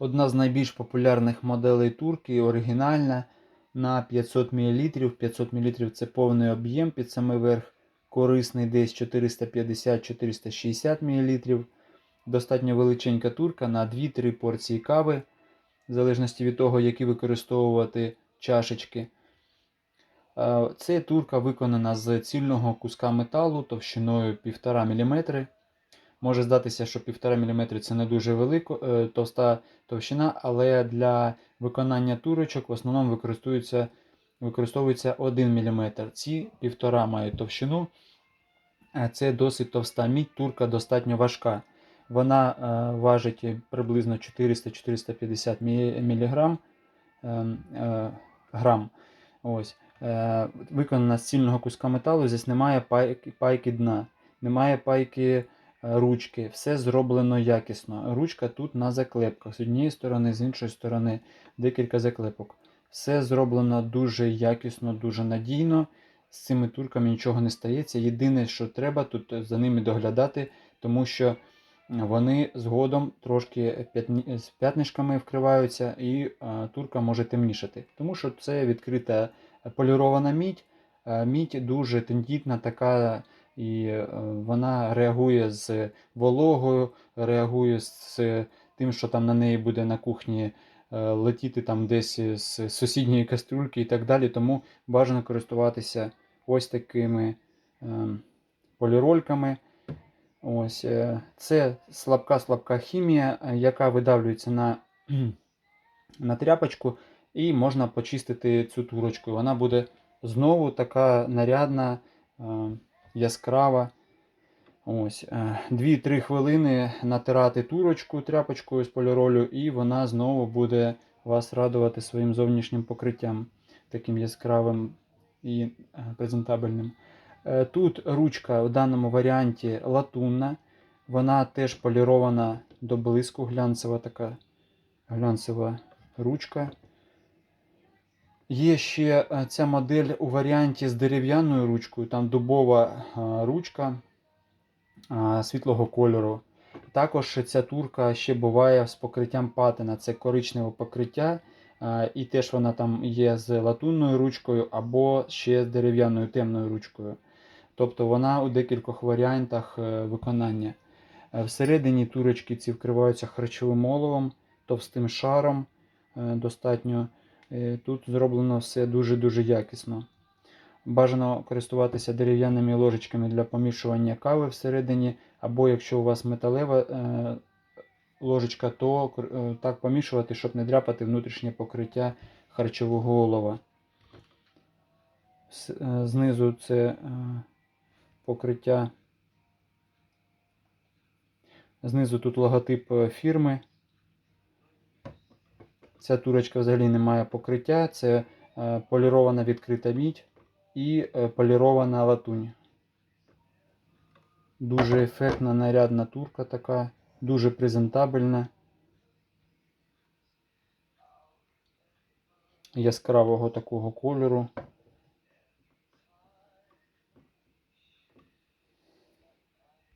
Одна з найбільш популярних моделей турки, оригінальна на 500 мл. 500 мл це повний об'єм під самий верх, корисний десь 450-460 мл. Достатньо величенька турка на 2-3 порції кави, в залежності від того, які використовувати чашечки. Це турка виконана з цільного куска металу товщиною 1,5 мм. Може здатися, що 1,5 мм це не дуже велико, е, товста товщина, але для виконання турочок в основному використовується, використовується 1 мм. Ці 1,5 мають товщину. Це досить товста мідь, турка достатньо важка. Вона е, важить приблизно 400-450 мг. Е, грам. Ось. Виконана з цільного куска металу, здесь немає пайки, дна, немає пайки ручки. Все зроблено якісно. Ручка тут на заклепках. З однієї сторони, з іншої сторони, декілька заклепок. Все зроблено дуже якісно, дуже надійно. З цими турками нічого не стається. Єдине, що треба, тут за ними доглядати, тому що вони згодом трошки з п'ятнишками вкриваються, і е, турка може темнішати. Тому що це відкрита полірована мідь. Е, Мідь дуже тендітна, така, і е, вона реагує з вологою, реагує з тим, що там на неї буде на кухні е, летіти там десь з сусідньої кастрюльки і так далі. Тому бажано користуватися ось такими е, полірольками. Ось, це слабка-слабка хімія, яка видавлюється на, на тряпочку, і можна почистити цю турочку. Вона буде знову така нарядна, яскрава. Ось, е, 2-3 хвилини натирати турочку тряпочкою з поліролю, і вона знову буде вас радувати своїм зовнішнім покриттям, таким яскравим і е, презентабельним. Е, Тут ручка в даному варіанті латунна, вона теж полірована до блиску, глянцева така глянцева ручка. Є ще е, ця модель у варіанті з дерев'яною ручкою, там дубова е, ручка е, світлого кольору. Також ця турка ще буває з покриттям патина, це коричневе покриття. І теж вона там є з латунною ручкою або ще з дерев'яною темною ручкою. Тобто вона у декількох варіантах виконання. Всередині турочки ці вкриваються харчовим оловом, товстим шаром достатньо. Е, Тут зроблено все дуже-дуже якісно. Бажано користуватися дерев'яними ложечками для помішування кави всередині, або якщо у вас металева е, ложечка, то е, так помішувати, щоб не дряпати внутрішнє покриття харчового олова. Знизу це покриття. Знизу тут логотип фірми. Ця турочка взагалі не має покриття. Це е, полірована відкрита мідь і е, полірована латунь. Дуже ефектна, нарядна турка така, дуже презентабельна. Яскравого такого кольору.